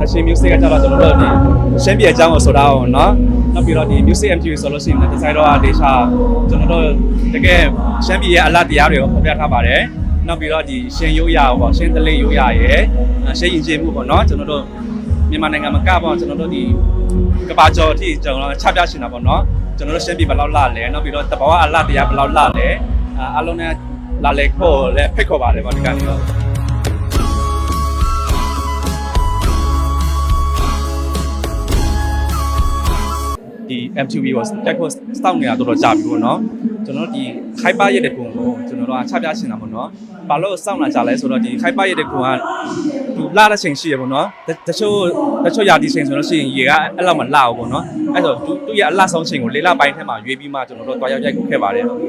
တရှင် music ကကြတော့ကျွန်တော်တို့ဒီရှင်းပြအကြောင်းကိုဆိုတာအောင်နော်နောက်ပြီးတော့ဒီ music MTV ဆိုလို့ရှိရင်ဒီဇိုင်းတော့ဒေရှာကျွန်တော်တို့တကယ်ရှင်းပြရဲ့အလတ်တရားတွေကိုဖော်ပြထားပါတယ်နောက်ပြီးတော့ဒီရှင်ရိုးရပေါ့ရှင်သလေးရိုးရရဲ့ရှင်းရင်ကျေမှုပေါ့နော်ကျွန်တော်တို့မြန်မာနိုင်ငံမှာကပေါ့ကျွန်တော်တို့ဒီကဘာကျော်အထိကျွန်တော်ချပြရှင်တာပေါ့နော်ကျွန်တော်တို့ရှင်းပြဘယ်လောက်လှလဲနောက်ပြီးတော့တဘာဝအလတ်တရားဘယ်လောက်လှလဲအလုံးနဲ့လာလေခေါ်လဲဖိတ်ခေါ်ပါတယ်ပေါ့ဒီကနေ့တော့ ဒီ MTV ကိုတက်ဖို့စောင့်နေတာတော်တော်ကြာပြီပေါ့နော်ကျွန်တော်တို့ဒီ hyper ရဲ့တဲ့ကုံကိုကျွန်တော်တို့ကချပြချင်တာပေါ့နော်ဘာလို့စောင့်လာကြလဲဆိုတော့ဒီ hyper ရဲ့တဲ့ကုံကသူလာတဲ့ချိန်ရှိရပေါ့နော်တတချို့တချို့ယာတီချိန်ဆိုလို့ရှိရင်ရေကအဲ့လောက်မလှဘူးပေါ့နော်အဲ့တော့သူသူရဲ့အလှဆုံးချိန်ကိုလေးလပိုင်းထဲမှာရွေးပြီးမှကျွန်တော်တို့တွားရောက်ရိုက်ခုခဲ့ပါတယ်